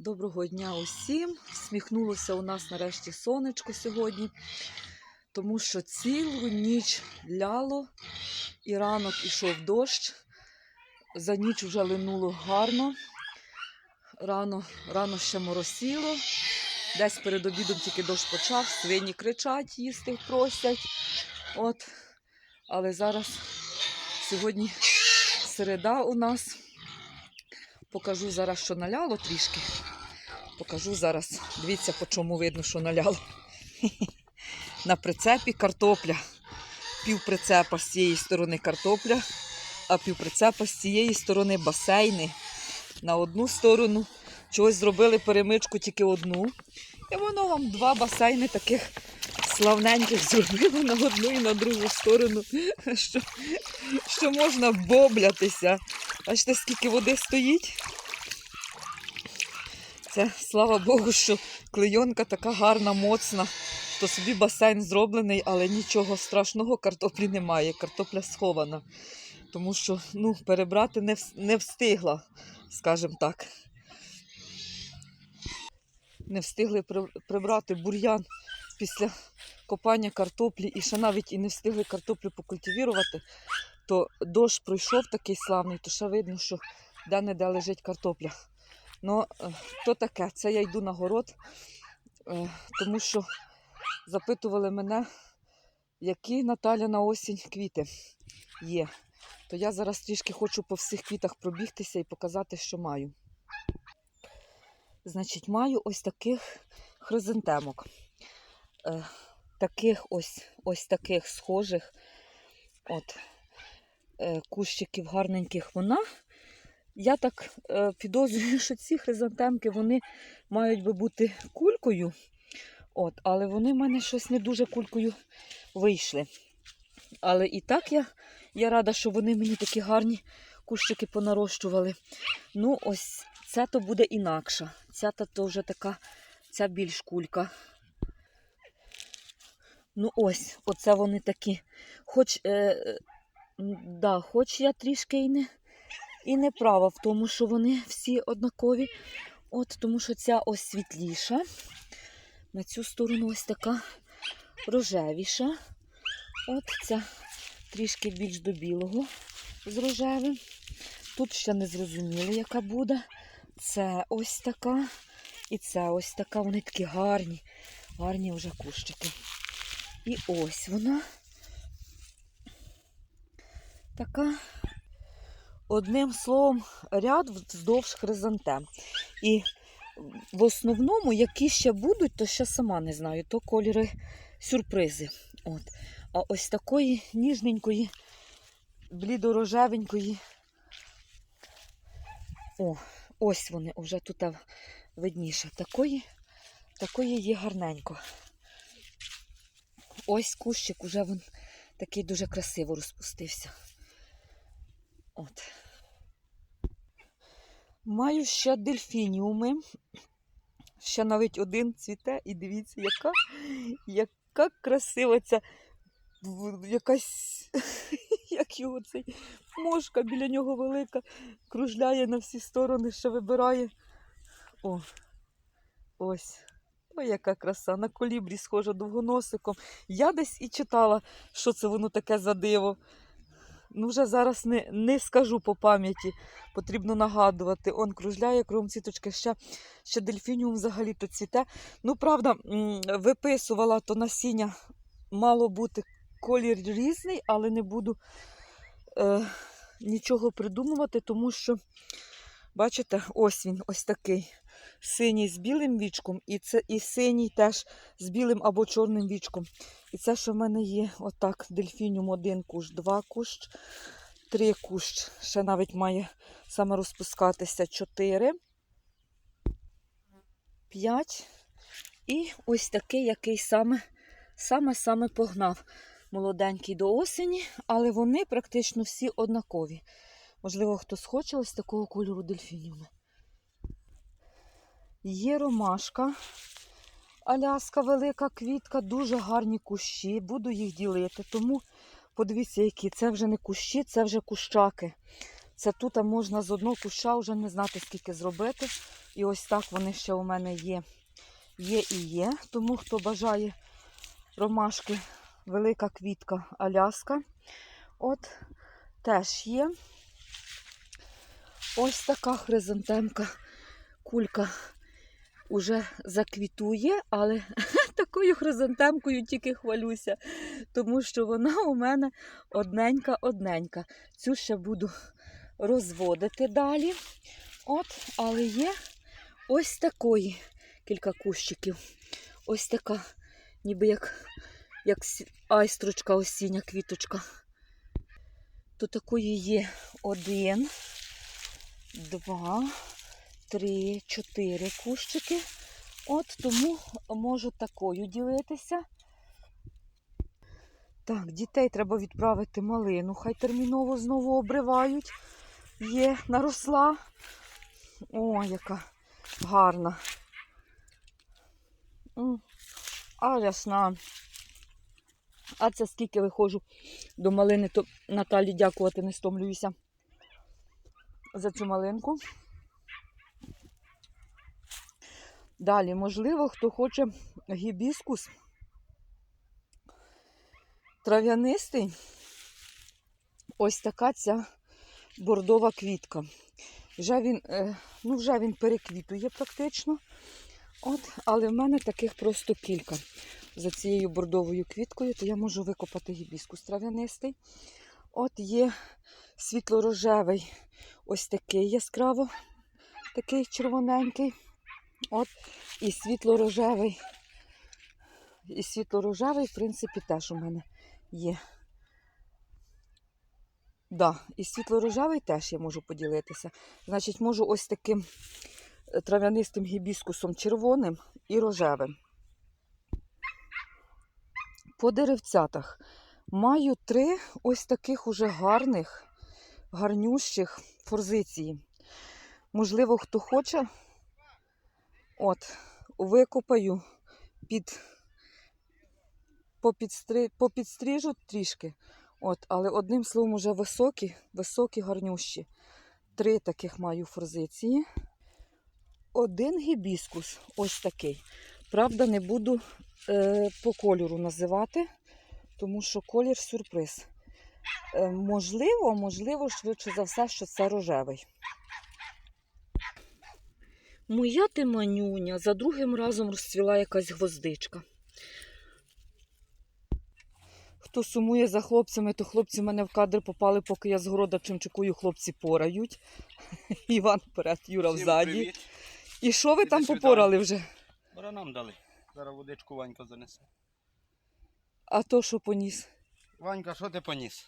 Доброго дня усім. Сміхнулося у нас нарешті сонечко сьогодні, тому що цілу ніч ляло і ранок ішов дощ. За ніч вже линуло гарно. Рано, рано ще моросило. Десь перед обідом тільки дощ почав, свині кричать, їсти просять. От. Але зараз сьогодні середа у нас. Покажу зараз, що наляло трішки. Покажу зараз. Дивіться, по чому видно, що наляло. На прицепі картопля. Пів прицепа з цієї сторони картопля, а пів прицепа з цієї сторони басейни. На одну сторону чогось зробили перемичку тільки одну. І воно вам два басейни таких славненьких зробило на одну і на другу сторону, що, що можна боблятися. Бачите, скільки води стоїть. Це слава Богу, що клейонка така гарна, моцна. То собі басейн зроблений, але нічого страшного картоплі немає. Картопля схована. Тому що ну, перебрати не, не встигла, скажімо так. Не встигли прибрати бур'ян після копання картоплі і ще навіть і не встигли картоплю покультивірувати, то дощ пройшов такий славний, то ще видно, що де-не-де лежить картопля. Ну, е, то таке, це я йду на город, е, тому що запитували мене, які Наталя на осінь квіти є. То я зараз трішки хочу по всіх квітах пробігтися і показати, що маю. Значить, маю ось таких хризантемок. Е, таких ось, ось таких схожих от, кущиків гарненьких вона. Я так е, підозрюю, що ці хризантемки вони мають би бути кулькою, от, але вони в мене щось не дуже кулькою вийшли. Але і так я, я рада, що вони мені такі гарні кущики понарощували. Ну, ось ця то буде інакша. Ця то, то вже така, ця більш кулька. Ну ось, оце вони такі. Хоч, е, да, хоч я трішки і не, і не права в тому, що вони всі однакові. От, тому що ця ось світліша. На цю сторону ось така рожевіша. От ця трішки більш до білого з рожевим. Тут ще не зрозуміли, яка буде. Це ось така. І це ось така. Вони такі гарні, гарні вже кущики. І ось вона така, одним словом, ряд вздовж хризантем. І в основному, які ще будуть, то ще сама не знаю, то кольори сюрпризи. От. А ось такої ніжненької, блідорожевенької. О, ось вони вже тут видніше. Такої, такої є гарненько. Ось кущик уже він такий дуже красиво розпустився. От. Маю ще дельфініуми. Ще навіть один цвіте, і дивіться, яка, яка красива ця якась, як його цей мошка біля нього велика, кружляє на всі сторони, ще вибирає. О, ось. Ой, яка краса, на колібрі схожа довгоносиком. Я десь і читала, що це воно таке за диво. Ну, вже зараз не, не скажу по пам'яті, потрібно нагадувати. Он кружляє кругом цвіточки, ще, ще дельфініум взагалі то цвіте. Ну, правда, виписувала то насіння, мало бути колір різний, але не буду е, нічого придумувати, тому що, бачите, ось він, ось такий. Синій з білим вічком, і це і синій теж з білим або чорним вічком. І це, що в мене є отак, дельфініум один кущ, два кущ, три кущ. Ще навіть має саме розпускатися чотири, п'ять. І ось такий, який саме саме-саме погнав молоденький до осені, але вони практично всі однакові. Можливо, хтось хоче ось такого кольору дельфініуми. Є ромашка, аляска, велика квітка, дуже гарні кущі. Буду їх ділити. Тому подивіться, які це вже не кущі, це вже кущаки. Це тут можна з одного куща вже не знати, скільки зробити. І ось так вони ще у мене є. Є і є. Тому хто бажає ромашки, велика квітка Аляска. От теж є. Ось така хризантемка, кулька уже заквітує, але такою хризантемкою тільки хвалюся, тому що вона у мене одненька-одненька. Цю ще буду розводити далі. От, але є ось такої кілька кущиків. Ось така, ніби як, як айстрочка, осіння квіточка. То такої є один, два, три, чотири кущики. От тому можу такою ділитися. Так, дітей треба відправити малину, хай терміново знову обривають. Є, наросла. О, яка гарна. А ясна. А це скільки виходжу до малини, то Наталі дякувати не стомлююся за цю малинку. Далі, можливо, хто хоче гібіскус трав'янистий. Ось така ця бордова квітка. Вже він, е, ну, вже він переквітує практично. От, але в мене таких просто кілька. За цією бордовою квіткою, то я можу викопати гібіскус трав'янистий. От є світло-рожевий, ось такий яскраво, такий червоненький. От, і світло-рожевий. І світло-рожевий, в принципі, теж у мене є. Да, і світло-рожевий теж я можу поділитися. Значить, можу ось таким е, трав'янистим гібіскусом червоним і рожевим. По деревцятах маю три ось таких уже гарних, гарнющих форзиції. Можливо, хто хоче, от, викопаю під, попідстри, попідстрижу трішки. От, але одним словом, уже високі, високі, гарнющі. Три таких маю форзиції. Один гібіскус, ось такий. Правда, не буду е, по кольору називати, тому що колір сюрприз. Е, можливо, можливо, швидше за все, що це рожевий. Моя ти манюня за другим разом розцвіла якась гвоздичка. Хто сумує за хлопцями, то хлопці в мене в кадр попали, поки я з города чимчикую, хлопці порають. Іван вперед, Юра Всім взаді. привіт. І що ви Іди там сюди. попорали вже? Баранам дали. Зараз водичку Ванька занесе. А то що поніс? Ванька, що ти поніс?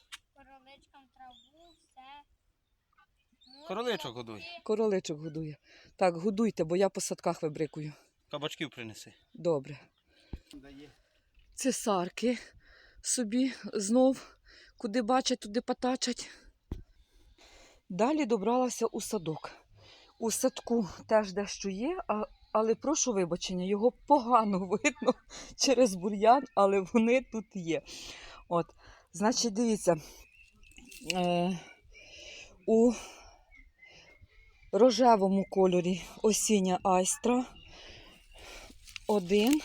Короличок годуй. Короличок годує. Так, годуйте, бо я по садках вибрикую. Кабачків принеси. Добре. Дає. Цесарки собі знов, куди бачать, туди потачать. Далі добралася у садок. У садку теж дещо є, а, але прошу вибачення, його погано видно через бур'ян, але вони тут є. От, значить, дивіться, е, у рожевому кольорі осіння айстра. Один,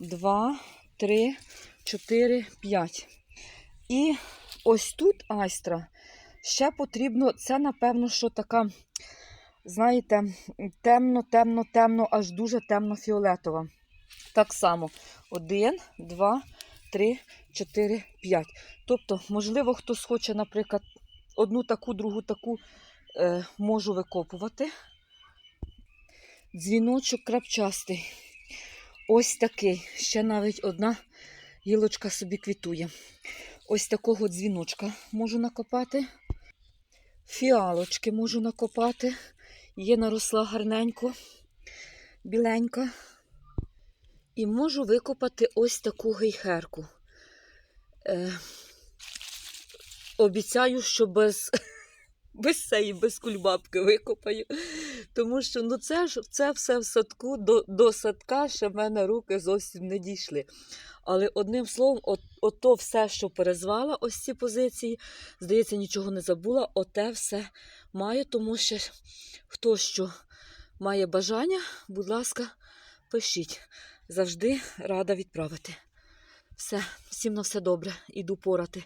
два, три, чотири, п'ять. І ось тут айстра. Ще потрібно, це, напевно, що така, знаєте, темно, темно, темно, аж дуже темно-фіолетова. Так само. Один, два, три, чотири, п'ять. Тобто, можливо, хтось хоче, наприклад, одну таку, другу таку можу викопувати. Дзвіночок крапчастий. Ось такий. Ще навіть одна гілочка собі квітує. Ось такого дзвіночка можу накопати. Фіалочки можу накопати. Є наросла гарненько, біленька. І можу викопати ось таку гейхерку. Е, обіцяю, що без, без цієї, без кульбабки викопаю. Тому що ну це ж це все в садку, до, до садка ще в мене руки зовсім не дійшли. Але одним словом, от, ото все, що перезвала, ось ці позиції, здається, нічого не забула, оте все маю, тому що хто що має бажання, будь ласка, пишіть. Завжди рада відправити. Все, всім на все добре. Іду порати.